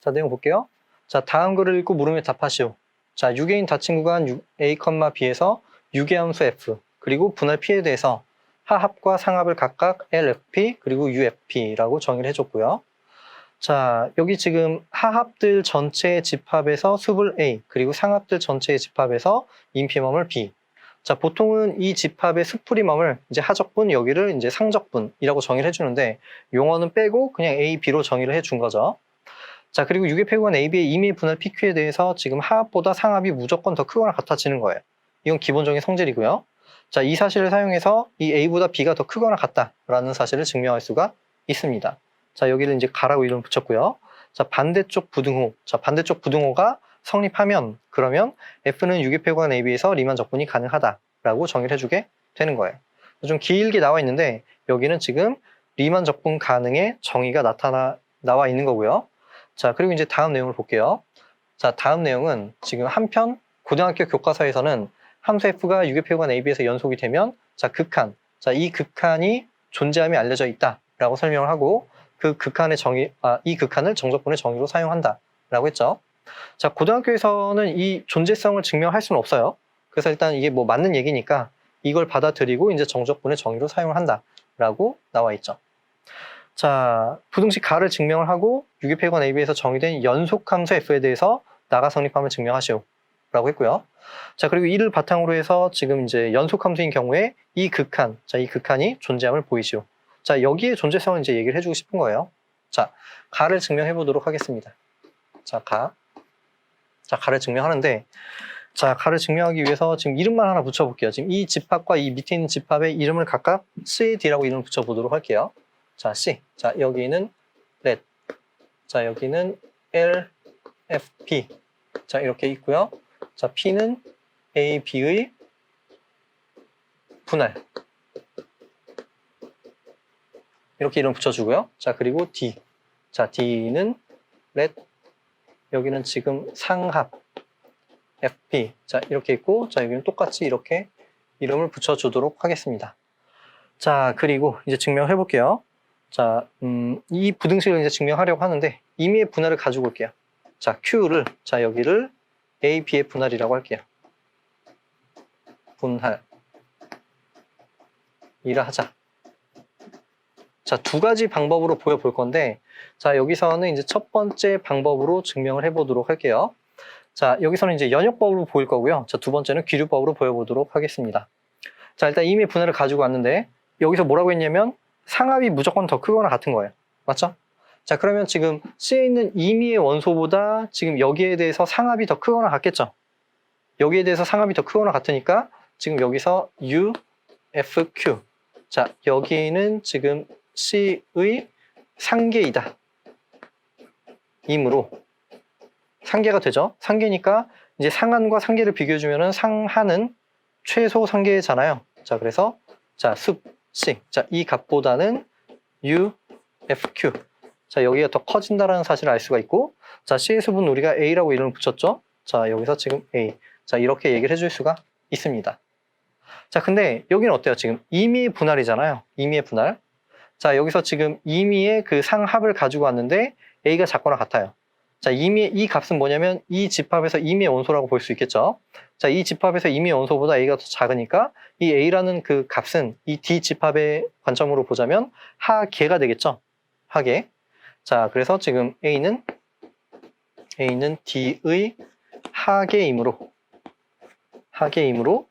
자, 내용 볼게요. 자, 다음 글을 읽고 물으면 답하시오. 자, 6개인 닫힌 구간 A, B에서 6의 함수 F, 그리고 분할 P에 대해서 하합과 상합을 각각 LFP, 그리고 UFP라고 정의를 해줬고요. 자, 여기 지금 하합들 전체의 집합에서 수불 A, 그리고 상합들 전체의 집합에서 인피멈을 B. 자, 보통은 이 집합의 수프리멈을 이제 하적분, 여기를 이제 상적분이라고 정의를 해주는데, 용어는 빼고 그냥 A, B로 정의를 해준 거죠. 자, 그리고 6의 폐구간 AB의 임의 분할 PQ에 대해서 지금 하합보다 상합이 무조건 더 크거나 같아지는 거예요. 이건 기본적인 성질이고요. 자, 이 사실을 사용해서 이 A보다 B가 더 크거나 같다라는 사실을 증명할 수가 있습니다. 자, 여기를 이제 가라고 이름 붙였고요. 자, 반대쪽 부등호. 자, 반대쪽 부등호가 성립하면 그러면 F는 6의 폐구간 AB에서 리만 적분이 가능하다라고 정의를 해주게 되는 거예요. 좀 길게 나와 있는데 여기는 지금 리만 적분 가능의 정의가 나타나 나와 있는 거고요. 자, 그리고 이제 다음 내용을 볼게요. 자, 다음 내용은 지금 한편 고등학교 교과서에서는 함수 f가 6의 폐구간 AB에서 연속이 되면 자, 극한. 자, 이 극한이 존재함이 알려져 있다라고 설명을 하고 그 극한의 정의 아, 이 극한을 정적분의 정의로 사용한다라고 했죠. 자, 고등학교에서는 이 존재성을 증명할 수는 없어요. 그래서 일단 이게 뭐 맞는 얘기니까 이걸 받아들이고 이제 정적분의 정의로 사용을 한다라고 나와 있죠. 자, 부등식 가를 증명을 하고 유기폐관 AB에서 정의된 연속함수 F에 대해서 나가 성립함을 증명하시오. 라고 했고요. 자, 그리고 이를 바탕으로 해서 지금 이제 연속함수인 경우에 이 극한, 자, 이 극한이 존재함을 보이시오. 자, 여기에 존재성을 이제 얘기를 해주고 싶은 거예요. 자, 가를 증명해 보도록 하겠습니다. 자, 가. 자, 가를 증명하는데, 자, 가를 증명하기 위해서 지금 이름만 하나 붙여볼게요. 지금 이 집합과 이 밑에 있는 집합의 이름을 각각 C, D라고 이름을 붙여보도록 할게요. 자, C. 자, 여기는 let. 자, 여기는 L, F, P. 자, 이렇게 있고요. 자, P는 A, B의 분할. 이렇게 이름 붙여주고요. 자, 그리고 D. 자, D는 let. 여기는 지금 상합. FP. 자, 이렇게 있고, 자, 여기는 똑같이 이렇게 이름을 붙여주도록 하겠습니다. 자, 그리고 이제 증명해 볼게요. 자, 음, 이 부등식을 이제 증명하려고 하는데 임의의 분할을 가지고 올게요. 자, Q를 자 여기를 A, B의 분할이라고 할게요. 분할 이라 하자. 자, 두 가지 방법으로 보여볼 건데 자, 여기서는 이제 첫 번째 방법으로 증명을 해보도록 할게요. 자, 여기서는 이제 연역법으로 보일 거고요. 자, 두 번째는 기류법으로 보여보도록 하겠습니다. 자, 일단 임의 분할을 가지고 왔는데 여기서 뭐라고 했냐면 상합이 무조건 더 크거나 같은 거예요. 맞죠? 자, 그러면 지금 C에 있는 임의의 원소보다 지금 여기에 대해서 상합이 더 크거나 같겠죠? 여기에 대해서 상합이 더 크거나 같으니까 지금 여기서 U, F, Q. 자, 여기는 지금 C의 상계이다. 이므로 상계가 되죠? 상계니까 이제 상한과 상계를 비교해주면은 상한은 최소 상계잖아요. 자, 그래서 자, 습 C. 자, 이 값보다는 U, F, Q. 자, 여기가 더 커진다라는 사실을 알 수가 있고, 자, C의 수분 우리가 A라고 이름을 붙였죠? 자, 여기서 지금 A. 자, 이렇게 얘기를 해줄 수가 있습니다. 자, 근데 여기는 어때요? 지금 임의의 분할이잖아요. 임의의 분할. 자, 여기서 지금 임의의 그 상합을 가지고 왔는데 A가 작거나 같아요. 자, 임의의 이 값은 뭐냐면 이 집합에서 임의의 원소라고 볼 수 있겠죠? 자, 이 집합에서 임의의 원소보다 A가 더 작으니까 이 A라는 그 값은 이 D 집합의 관점으로 보자면 하계가 되겠죠? 하계. 자, 그래서 지금 A는 A는 D의 하계이므로 하계이므로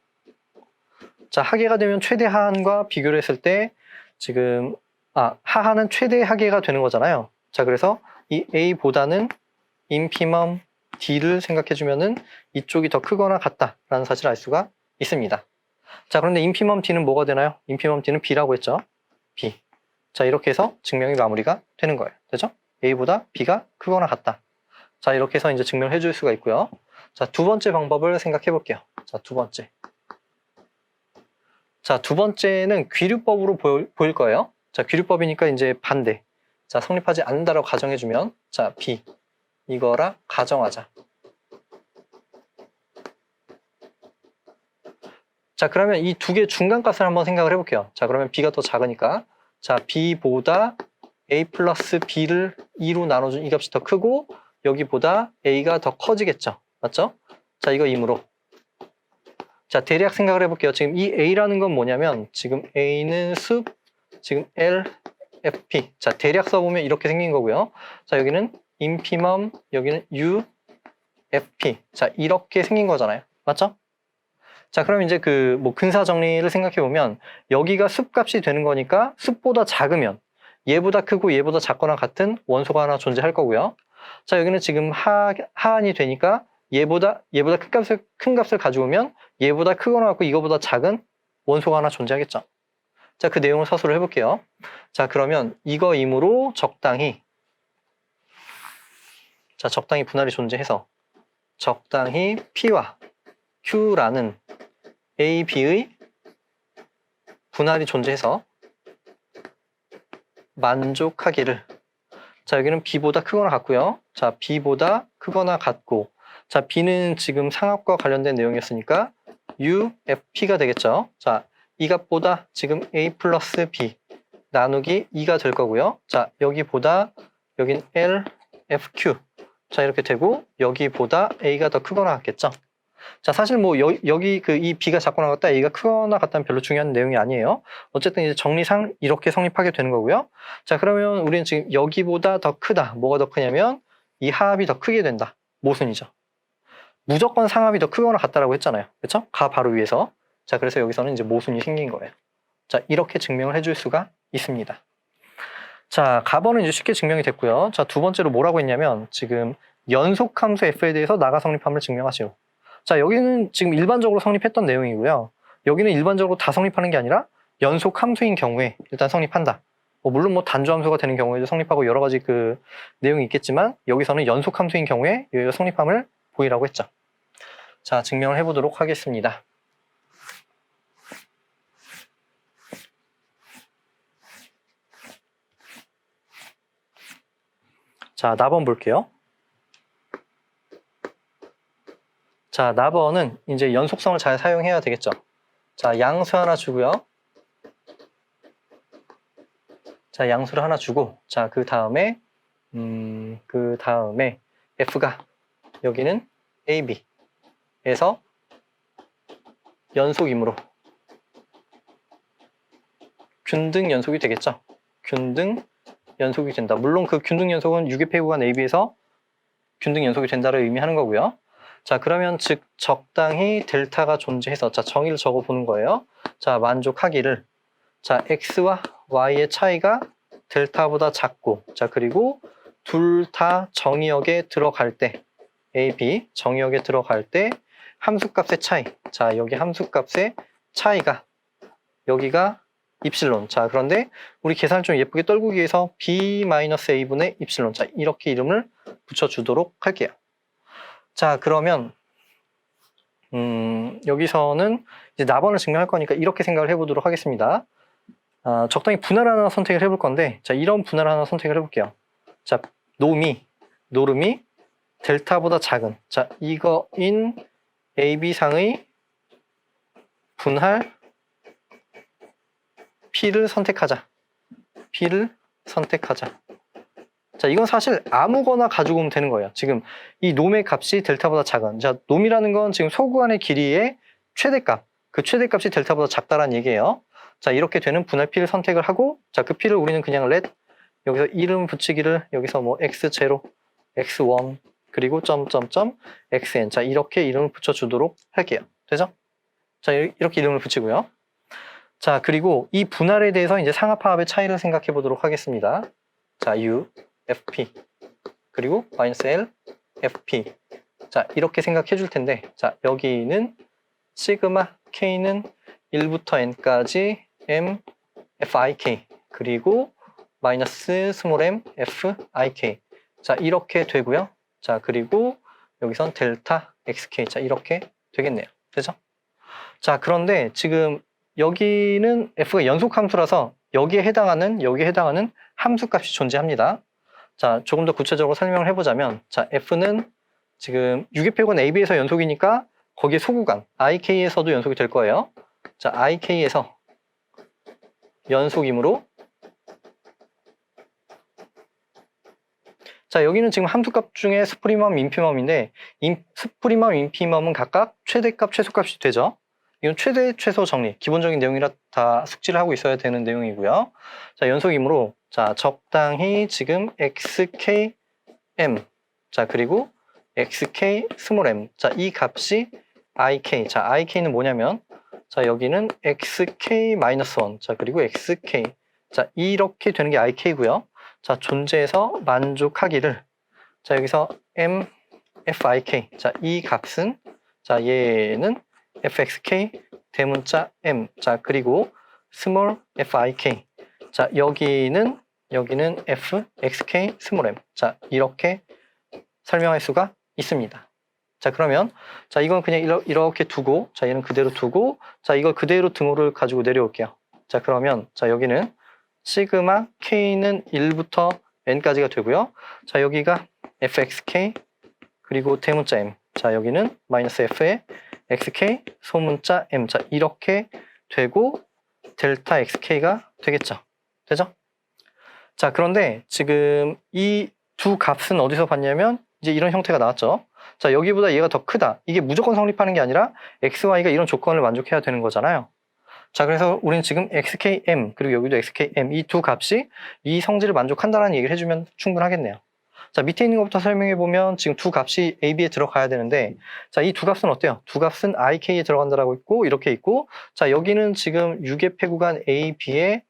자, 하계가 되면 최대 하한과 비교를 했을 때 지금 아, 하한은 최대 하계가 되는 거잖아요. 자, 그래서 이 A보다는 인피멈 D를 생각해 주면은 이쪽이 더 크거나 같다라는 사실을 알 수가 있습니다. 자, 그런데 인피멈 D는 뭐가 되나요? 인피멈 D는 B라고 했죠. B. 자, 이렇게 해서 증명이 마무리가 되는 거예요. 되죠? A보다 B가 크거나 같다. 자, 이렇게 해서 이제 증명을 해줄 수가 있고요. 자, 두 번째 방법을 생각해 볼게요. 자, 두 번째. 자, 두 번째는 귀류법으로 보일, 보일 거예요. 자, 귀류법이니까 이제 반대. 자, 성립하지 않는다라고 가정해주면, 자, B. 이거라 가정하자. 자, 그러면 이 두 개 중간값을 한번 생각을 해볼게요. 자, 그러면 B가 더 작으니까. 자, B보다 A 플러스 B를 2로 나눠준 이 값이 더 크고, 여기보다 a가 더 커지겠죠. 맞죠? 자, 이거 임으로. 자, 대략 생각을 해볼게요. 지금 이 a라는 건 뭐냐면 지금 a는 숲, 지금 l, fp. 자, 대략 써보면 이렇게 생긴 거고요. 자, 여기는 인피멈, 여기는 u, fp. 자, 이렇게 생긴 거잖아요. 맞죠? 자, 그럼 이제 그 뭐 근사 정리를 생각해 보면 여기가 숲값이 되는 거니까 숲보다 작으면 얘보다 크고 얘보다 작거나 같은 원소가 하나 존재할 거고요. 자, 여기는 지금 하, 하한이 되니까 얘보다 얘보다 큰 값을 큰 값을 가져오면 얘보다 크거나 같고 이거보다 작은 원소가 하나 존재하겠죠. 자, 그 내용을 서술을 해 볼게요. 자, 그러면 이거이므로 적당히 자, 적당히 분할이 존재해서 적당히 P와 Q라는 A, B의 분할이 존재해서 만족하기를. 자 여기는 B보다 크거나 같고요. 자 B보다 크거나 같고. 자 B는 지금 상압과 관련된 내용이었으니까 U, F, P가 되겠죠? 자 이 값보다 지금 A 플러스 B 나누기 2가 될 거고요. 자 여기보다 여긴 L, F, Q 자 이렇게 되고 여기보다 A가 더 크거나 같겠죠 자, 사실 뭐 여, 기 그 이 B가 작거나 같다, A가 크거나 같다는 별로 중요한 내용이 아니에요. 어쨌든 이제 정리상 이렇게 성립하게 되는 거고요. 자, 그러면 우리는 지금 여기보다 더 크다. 뭐가 더 크냐면 이 하합이 더 크게 된다. 모순이죠. 무조건 상합이 더 크거나 같다라고 했잖아요. 그렇죠? 가 바로 위에서. 자, 그래서 여기서는 이제 모순이 생긴 거예요. 자, 이렇게 증명을 해줄 수가 있습니다. 자, 가번은 이제 쉽게 증명이 됐고요. 자, 두 번째로 뭐라고 했냐면 지금 연속 함수 f에 대해서 나가 성립함을 증명하시오. 자, 여기는 지금 일반적으로 성립했던 내용이고요. 여기는 일반적으로 다 성립하는 게 아니라 연속 함수인 경우에 일단 성립한다. 뭐 물론 뭐 단조 함수가 되는 경우에도 성립하고 여러 가지 그 내용이 있겠지만 여기서는 연속 함수인 경우에 여기가 성립함을 보이라고 했죠. 자, 증명을 해보도록 하겠습니다. 자, 나번 볼게요. 자, 나번은 이제 연속성을 잘 사용해야 되겠죠. 자, 양수 하나 주고요. 자, 양수를 하나 주고, 자, 그 다음에, 음, 그 다음에 f가 여기는 ab에서 연속이므로 균등 연속이 되겠죠. 균등 연속이 된다. 물론 그 균등 연속은 유기폐 구간 AB에서 균등 연속이 된다를 의미하는 거고요. 자, 그러면 즉 적당히 델타가 존재해서 자, 정의를 적어 보는 거예요. 자, 만족하기를 자, x와 y의 차이가 델타보다 작고 자, 그리고 둘 다 정의역에 들어갈 때 a, b 정의역에 들어갈 때 함수값의 차이. 자, 여기 함수값의 차이가 여기가 입실론. 자, 그런데 우리 계산을 좀 예쁘게 떨구기 위해서 b-a분의 입실론. 자, 이렇게 이름을 붙여주도록 할게요. 자, 그러면 음, 여기서는 이제 나번을 증명할 거니까 이렇게 생각을 해보도록 하겠습니다. 아, 적당히 분할 하나 선택을 해볼 건데, 자, 이런 분할 하나 선택을 해볼게요. 자, 노미, 노름이 델타보다 작은, 자, 이거인 AB상의 분할 P를 선택하자. P를 선택하자. 자, 이건 사실 아무거나 가지고 오면 되는 거예요. 지금 이 놈의 값이 델타보다 작은. 자, 놈이라는 건 지금 소구간의 길이의 최대값. 그 최대값이 델타보다 작다라는 얘기예요. 자, 이렇게 되는 분할 P를 선택을 하고, 자, 그 P를 우리는 그냥 let, 여기서 이름 붙이기를, 여기서 뭐 x0, x1, 그리고 점점점 xn. 자, 이렇게 이름을 붙여주도록 할게요. 되죠? 자, 이렇게 이름을 붙이고요. 자, 그리고 이 분할에 대해서 이제 상하파합의 차이를 생각해 보도록 하겠습니다. 자, u, fp 그리고 마이너스 l, fp 자 이렇게 생각해 줄 텐데 자 여기는 시그마 k는 1부터 n까지 m, fik 그리고 마이너스 스몰 m, fik 자 이렇게 되고요. 자 그리고 여기선 델타 xk 자 이렇게 되겠네요. 되죠? 자 그런데 지금 여기는 f가 연속 함수라서 여기에 해당하는 여기에 해당하는 함수 값이 존재합니다 자, 조금 더 구체적으로 설명을 해보자면, 자, F는 지금 유기폐건 AB에서 연속이니까 거기에 소구간 IK에서도 연속이 될 거예요. 자, IK에서 연속이므로 자, 여기는 지금 함수값 중에 스프리멈, 인피멈인데 인, 스프리멈, 인피멈은 각각 최대값, 최소값이 되죠. 이건 최대, 최소 정리. 기본적인 내용이라 다 숙지를 하고 있어야 되는 내용이고요. 자, 연속이므로 자, 적당히 지금 xk m 자, 그리고 xk 스몰 m 자, 이 값이 ik. 자, ik는 뭐냐면 자, 여기는 xk-1. 자, 그리고 xk. 자, 이렇게 되는 게 ik고요. 자, 존재해서 만족하기를. 자, 여기서 m fik. 자, 이 값은 자, 얘는 fxk 대문자 m. 자, 그리고 스몰 fik. 자, 여기는 여기는 fxk 스몰 m. 자, 이렇게 설명할 수가 있습니다. 자, 그러면 자, 이건 그냥 이렇게 두고 자, 얘는 그대로 두고 자, 이걸 그대로 등호를 가지고 내려올게요. 자, 그러면 자, 여기는 시그마 k는 1부터 n까지가 되고요. 자, 여기가 fxk 그리고 대문자 m. 자, 여기는 마이너스 f의 xk 소문자 m. 자, 이렇게 되고 델타 xk가 되겠죠. 되죠? 자, 그런데 지금 이 두 값은 어디서 봤냐면 이제 이런 형태가 나왔죠. 자, 여기보다 얘가 더 크다. 이게 무조건 성립하는 게 아니라 x, y가 이런 조건을 만족해야 되는 거잖아요. 자, 그래서 우리는 지금 xkm 그리고 여기도 xkm 이 두 값이 이 성질을 만족한다라는 얘기를 해주면 충분하겠네요. 자, 밑에 있는 것부터 설명해 보면 지금 두 값이 a, b에 들어가야 되는데 자, 이 두 값은 어때요? 두 값은 ik에 들어간다라고 있고 이렇게 있고 자, 여기는 지금 6의 폐구간 a, b에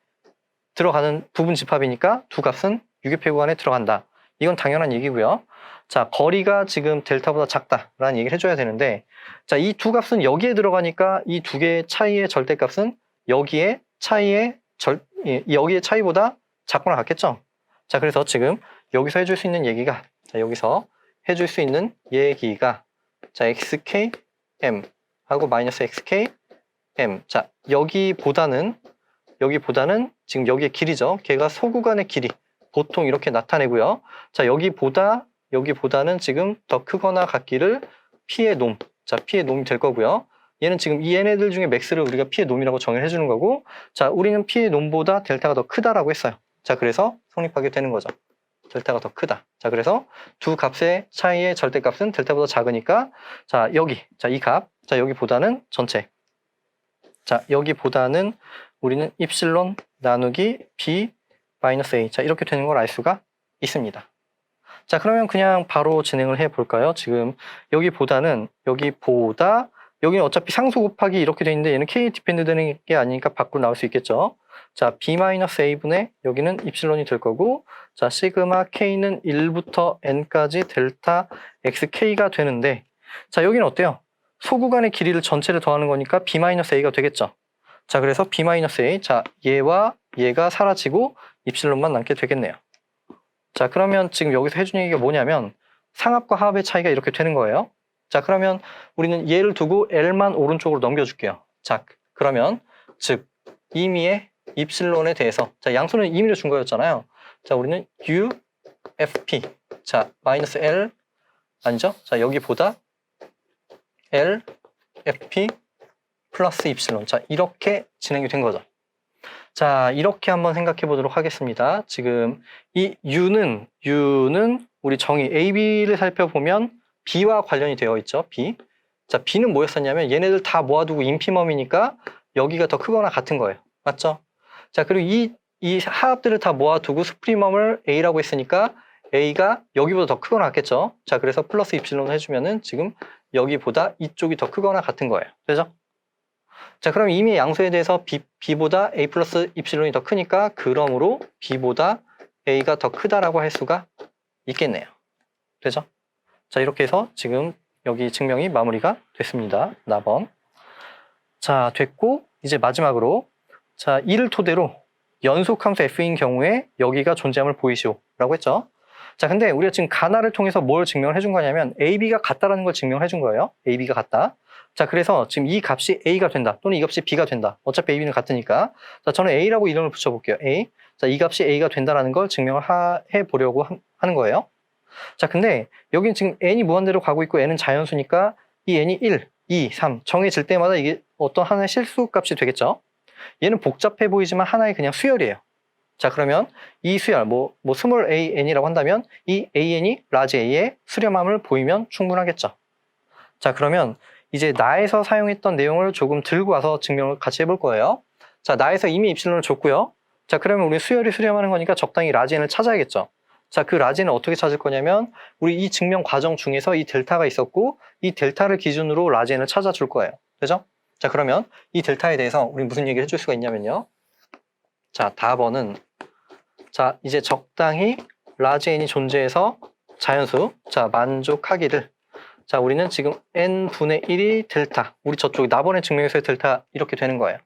들어가는 부분 집합이니까 두 값은 6의 폐구간에 들어간다. 이건 당연한 얘기고요. 자, 거리가 지금 델타보다 작다라는 얘기를 해줘야 되는데, 자, 이 두 값은 여기에 들어가니까 이 두 개의 차이의 절대값은 여기에 차이의 절, 예, 여기의 차이보다 작거나 같겠죠? 자, 그래서 지금 여기서 해줄 수 있는 얘기가, 자, 여기서 해줄 수 있는 얘기가, 자, xk, m 하고 마이너스 xk, m. 자, 여기보다는, 여기보다는 지금 여기의 길이죠. 걔가 소구간의 길이. 보통 이렇게 나타내고요. 자, 여기보다 여기보다는 지금 더 크거나 같기를 P의 놈. 자, P의 놈이 될 거고요. 얘는 지금 이 얘네들 중에 맥스를 우리가 P의 놈이라고 정의를 해주는 거고, 자, 우리는 P의 놈보다 델타가 더 크다라고 했어요. 자, 그래서 성립하게 되는 거죠. 델타가 더 크다. 자, 그래서 두 값의 차이의 절대값은 델타보다 작으니까, 자, 여기, 자, 이 값, 자, 여기보다는 전체. 자, 여기보다는 우리는 입실론 나누기 B 마이너스 A. 자, 이렇게 되는 걸 알 수가 있습니다. 자, 그러면 그냥 바로 진행을 해 볼까요? 지금 여기보다는 여기보다 여기는 어차피 상수 곱하기 이렇게 돼 있는데 얘는 k 디펜드 되는 게 아니니까 밖으로 나올 수 있겠죠. 자, b-a분의 여기는 입실론이 될 거고 자, 시그마 k는 1부터 n까지 델타 xk가 되는데 자, 여기는 어때요? 소구간의 길이를 전체를 더하는 거니까 b-a가 되겠죠. 자, 그래서 b-a 자, 얘와 얘가 사라지고 입실론만 남게 되겠네요. 자, 그러면 지금 여기서 해준 얘기가 뭐냐면 상합과 하합의 차이가 이렇게 되는 거예요. 자, 그러면 우리는 얘를 두고 L만 오른쪽으로 넘겨줄게요. 자, 그러면 즉 임의의 입실론에 대해서 자, 양수는 임의로 준 거였잖아요. 자, 우리는 U, FP 자, 마이너스 L 아니죠? 자, 여기보다 L, FP 플러스 입실론 자, 이렇게 진행이 된 거죠. 자, 이렇게 한번 생각해 보도록 하겠습니다. 지금 이 U는, U는 우리 정의 AB를 살펴보면 B와 관련이 되어 있죠. B. 자, B는 뭐였었냐면 얘네들 다 모아두고 인피멈이니까 여기가 더 크거나 같은 거예요. 맞죠? 자, 그리고 이, 이 하합들을 다 모아두고 스프리멈을 A라고 했으니까 A가 여기보다 더 크거나 같겠죠? 자, 그래서 플러스 입실론을 해주면은 지금 여기보다 이쪽이 더 크거나 같은 거예요. 되죠? 자, 그럼 이미 양수에 대해서 B, B보다 A 플러스 입실론이 더 크니까 그러므로 B보다 A가 더 크다라고 할 수가 있겠네요. 되죠? 자, 이렇게 해서 지금 여기 증명이 마무리가 됐습니다. 나번. 자, 됐고 이제 마지막으로 자, 이를 토대로 연속함수 F인 경우에 여기가 존재함을 보이시오라고 했죠. 자, 근데 우리가 지금 가나를 통해서 뭘 증명을 해준 거냐면 AB가 같다라는 걸 증명을 해준 거예요. AB가 같다. 자, 그래서 지금 이 값이 A가 된다. 또는 이 값이 B가 된다. 어차피 AB는 같으니까. 자, 저는 A라고 이름을 붙여볼게요. A. 자, 이 값이 A가 된다라는 걸 증명을 하, 해보려고 하, 하는 거예요. 자, 근데 여기는 지금 n이 무한대로 가고 있고 n은 자연수니까 이 n이 1, 2, 3 정해질 때마다 이게 어떤 하나의 실수 값이 되겠죠. 얘는 복잡해 보이지만 하나의 그냥 수열이에요. 자, 그러면 이 수열, 뭐, 뭐, 스몰 an이라고 한다면 이 an이 라지 a의 수렴함을 보이면 충분하겠죠. 자, 그러면 이제 나에서 사용했던 내용을 조금 들고 와서 증명을 같이 해볼 거예요. 자, 나에서 이미 입실론을 줬고요. 자, 그러면 우리 수열이 수렴하는 거니까 적당히 라지 n을 찾아야겠죠. 자, 그 라지는 어떻게 찾을 거냐면 우리 이 증명 과정 중에서 이 델타가 있었고 이 델타를 기준으로 라지 n을 찾아줄 거예요. 되죠? 자, 그러면 이 델타에 대해서 우리 무슨 얘기를 해줄 수가 있냐면요. 자, 답번은 자, 이제 적당히 라지 n이 존재해서 자연수, 자, 만족하기를. 자, 우리는 지금 n분의 1이 델타. 우리 저쪽 나번에 증명해서의 델타 이렇게 되는 거예요.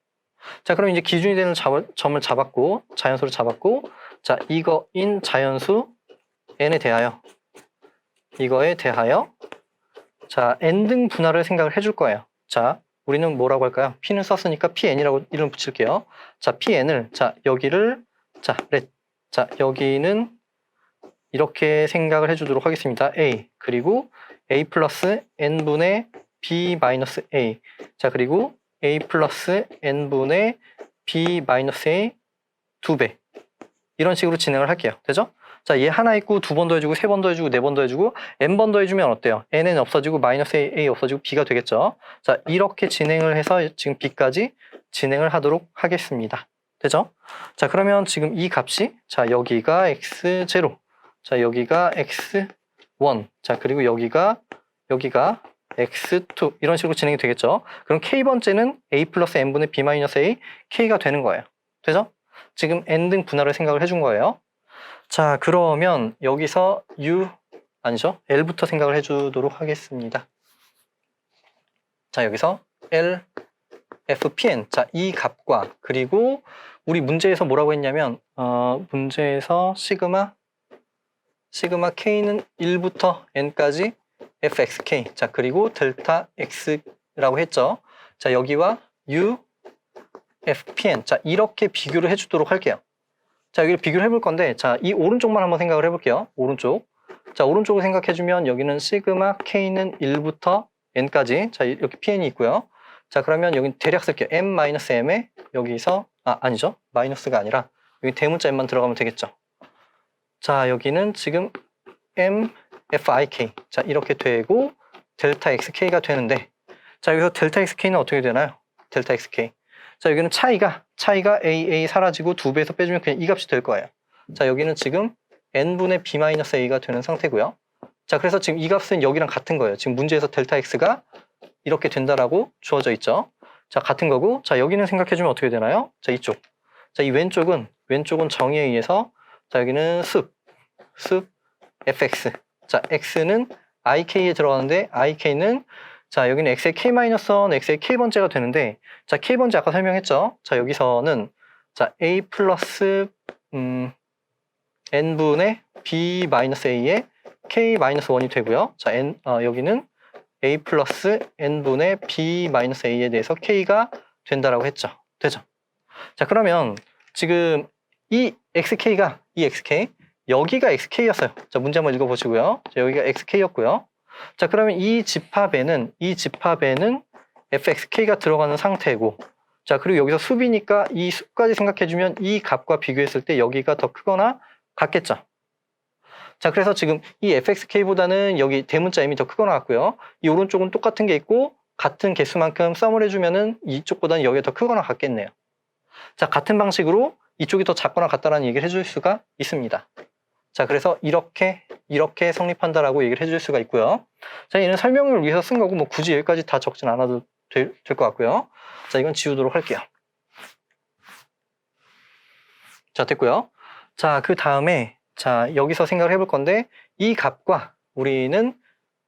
자, 그럼 이제 기준이 되는 잡- 점을 잡았고, 자연수를 잡았고, 자, 이거인 자연수 n에 대하여, 이거에 대하여, 자, n 등 분할을 생각을 해줄 거예요. 자, 우리는 뭐라고 할까요? p는 썼으니까 pn이라고 이름 붙일게요. 자, pn을, 자, 여기를, 자, 렛. 자, 여기는 이렇게 생각을 해 주도록 하겠습니다. a, 그리고 a 플러스 n분의 b 마이너스 a. 자, 그리고 a 플러스 n분의 b 마이너스 a 두 배. 이런 식으로 진행을 할게요. 되죠? 자, 얘 하나 있고 두 번 더 해주고 세 번 더 해주고 네 번 더 해주고 n 번 더 해주면 어때요? n은 없어지고 마이너스 a, a 없어지고 b가 되겠죠? 자, 이렇게 진행을 해서 지금 b까지 진행을 하도록 하겠습니다. 되죠? 자, 그러면 지금 이 값이 자, 여기가 x0. 자, 여기가 x1. 자, 그리고 여기가 여기가 x2 이런 식으로 진행이 되겠죠. 그럼 k번째는 a 플러스 n분의 b 마이너스 a k가 되는 거예요. 되죠? 지금 n 등 분할을 생각을 해준 거예요. 자, 그러면 여기서 u 아니죠? l부터 생각을 해주도록 하겠습니다. 자, 여기서 l fpn 자, 이 값과 그리고 우리 문제에서 뭐라고 했냐면 어, 문제에서 시그마 시그마 k는 1부터 n까지 fxk 자 그리고 델타 x라고 했죠. 자 여기와 u fpn 자 이렇게 비교를 해주도록 할게요. 자 여기를 비교를 해볼 건데 자 이 오른쪽만 한번 생각을 해볼게요. 오른쪽 자 오른쪽을 생각해주면 여기는 시그마 k는 1부터 n까지 자 이렇게 pn이 있고요. 자 그러면 여기 대략 쓸게요. m-m에 여기서 아 아니죠 마이너스가 아니라 여기 대문자 m만 들어가면 되겠죠. 자 여기는 지금 m fik 자 이렇게 되고 델타 xk가 되는데 자 여기서 델타 xk는 어떻게 되나요? 델타 xk 자 여기는 차이가 차이가 aa 사라지고 두 배에서 빼주면 그냥 이 값이 될 거예요. 자 여기는 지금 n분의 b 마이너스 a가 되는 상태고요. 자 그래서 지금 이 값은 여기랑 같은 거예요. 지금 문제에서 델타 x가 이렇게 된다라고 주어져 있죠. 자 같은 거고 자 여기는 생각해주면 어떻게 되나요? 자 이쪽 자 이 왼쪽은 왼쪽은 정의에 의해서 자 여기는 습 습 fx 자 x는 ik에 들어가는데 ik는 자 여기는 x의 k-1 x의 k번째가 되는데 자 k번째 아까 설명했죠 자 여기서는 자 a 플러스 음, n분의 b 마이너스 a의 k-1이 되고요 자 n 어, 여기는 a 플러스 n분의 b 마이너스 a에 대해서 k가 된다라고 했죠 되죠 자 그러면 지금 이 xk가 이 xk 여기가 xk였어요. 자, 문제 한번 읽어보시고요. 자, 여기가 xk였고요. 자, 그러면 이 집합에는, 이 집합에는 fxk가 들어가는 상태고, 자, 그리고 여기서 숲이니까 이 숲까지 생각해주면 이 값과 비교했을 때 여기가 더 크거나 같겠죠. 자, 그래서 지금 이 fxk보다는 여기 대문자 m이 더 크거나 같고요. 이 오른쪽은 똑같은 게 있고, 같은 개수만큼 썸을 해주면은 이쪽보다는 여기가 더 크거나 같겠네요. 자, 같은 방식으로 이쪽이 더 작거나 같다라는 얘기를 해줄 수가 있습니다. 자, 그래서 이렇게, 이렇게 성립한다라고 얘기를 해줄 수가 있고요. 자, 얘는 설명을 위해서 쓴 거고, 뭐 굳이 여기까지 다 적진 않아도 될 것 같고요. 자, 이건 지우도록 할게요. 자, 됐고요. 자, 그 다음에, 자, 여기서 생각을 해볼 건데, 이 값과 우리는,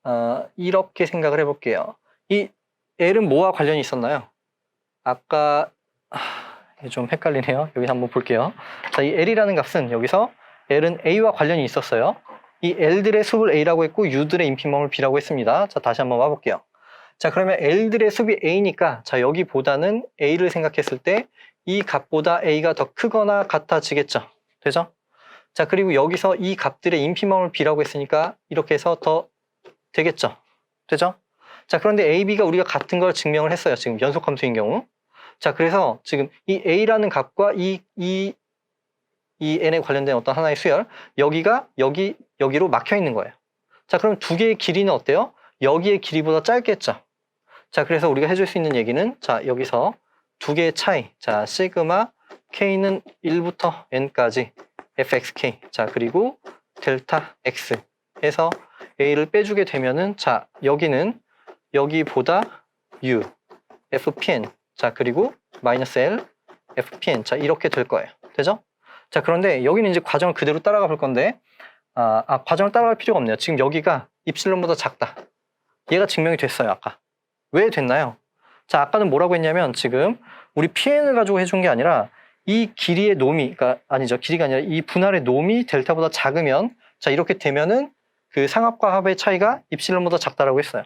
어, 이렇게 생각을 해볼게요. 이 L은 뭐와 관련이 있었나요? 아까, 좀 헷갈리네요. 여기 한번 볼게요. 자, 이 L이라는 값은 여기서 L은 A와 관련이 있었어요. 이 L들의 숲을 A라고 했고 U들의 인피멈을 B라고 했습니다. 자, 다시 한번 와볼게요. 자, 그러면 L들의 숲이 A니까 자, 여기보다는 A를 생각했을 때 이 값보다 A가 더 크거나 같아지겠죠. 되죠? 자, 그리고 여기서 이 값들의 인피멈을 B라고 했으니까 이렇게 해서 더 되겠죠. 되죠? 자, 그런데 A, B가 우리가 같은 걸 증명을 했어요. 지금 연속 함수인 경우. 자, 그래서 지금 이 A라는 값과 이, 이, 이 n에 관련된 어떤 하나의 수열 여기가 여기 여기로 막혀 있는 거예요. 자, 그럼 두 개의 길이는 어때요? 여기의 길이보다 짧겠죠. 자, 그래서 우리가 해줄 수 있는 얘기는 자, 여기서 두 개의 차이. 자, 시그마 k는 1부터 n까지 fxk. 자, 그리고 델타 x 해서 a를 빼주게 되면은 자, 여기는 여기보다 u fpn. 자, 그리고 마이너스 l fpn. 자, 이렇게 될 거예요. 되죠? 자, 그런데 여기는 이제 과정을 그대로 따라가 볼 건데 아, 아, 과정을 따라갈 필요가 없네요. 지금 여기가 입실론보다 작다. 얘가 증명이 됐어요, 아까. 왜 됐나요? 자, 아까는 뭐라고 했냐면 지금 우리 PN을 가지고 해준 게 아니라 이 길이의 놈이, 그러니까 아니죠. 길이가 아니라 이 분할의 놈이 델타보다 작으면 자, 이렇게 되면은 그 상합과 합의 차이가 입실론보다 작다라고 했어요.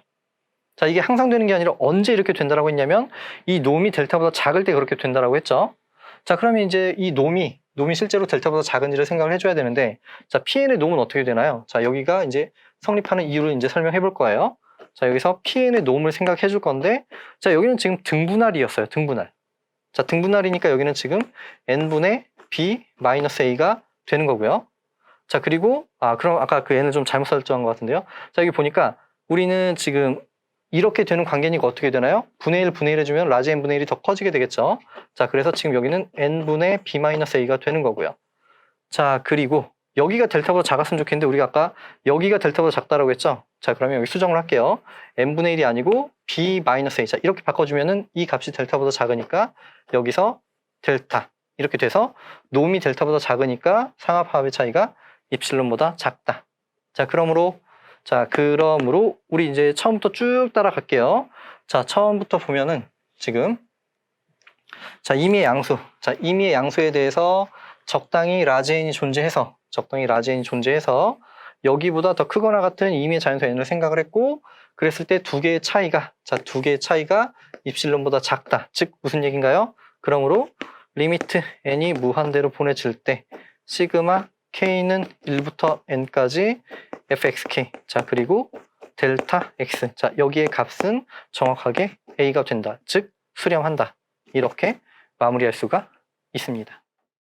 자, 이게 항상 되는 게 아니라 언제 이렇게 된다라고 했냐면 이 놈이 델타보다 작을 때 그렇게 된다라고 했죠. 자, 그러면 이제 이 놈이 놈이 실제로 델타보다 작은지를 생각을 해줘야 되는데 자, PN의 놈은 어떻게 되나요? 자, 여기가 이제 성립하는 이유를 이제 설명해 볼 거예요. 자, 여기서 PN의 놈을 생각해 줄 건데 자, 여기는 지금 등분할이었어요. 등분할. 자, 등분할이니까 여기는 지금 n분의 b 마이너스 a가 되는 거고요. 자, 그리고 아, 그럼 아까 그 n을 좀 잘못 설정한 것 같은데요. 자, 여기 보니까 우리는 지금 이렇게 되는 관계니까 어떻게 되나요? 분의 1, 분의 1 해주면 라지 n분의 1이 더 커지게 되겠죠. 자, 그래서 지금 여기는 n분의 b 마이너스 a가 되는 거고요. 자, 그리고 여기가 델타보다 작았으면 좋겠는데 우리가 아까 여기가 델타보다 작다라고 했죠. 자, 그러면 여기 수정을 할게요. n분의 1이 아니고 b 마이너스 a. 자, 이렇게 바꿔주면은 이 값이 델타보다 작으니까 여기서 델타 이렇게 돼서 놈이 델타보다 작으니까 상합합의 차이가 입실론보다 작다. 자, 그러므로 자, 그러므로 우리 이제 처음부터 쭉 따라갈게요. 자, 처음부터 보면은 지금 자, 임의의 양수. 자, 임의의 양수에 대해서 적당히 라지 n이 존재해서 적당히 라지 n이 존재해서 여기보다 더 크거나 같은 임의의 자연수 n을 생각을 했고 그랬을 때 두 개의 차이가 자, 두 개의 차이가 입실론보다 작다. 즉 무슨 얘기인가요? 그러므로 리미트 n이 무한대로 보내질 때 시그마 k는 1부터 n까지 fxk. 자, 그리고 델타 x. 자, 여기의 값은 정확하게 a가 된다. 즉 수렴한다. 이렇게 마무리할 수가 있습니다.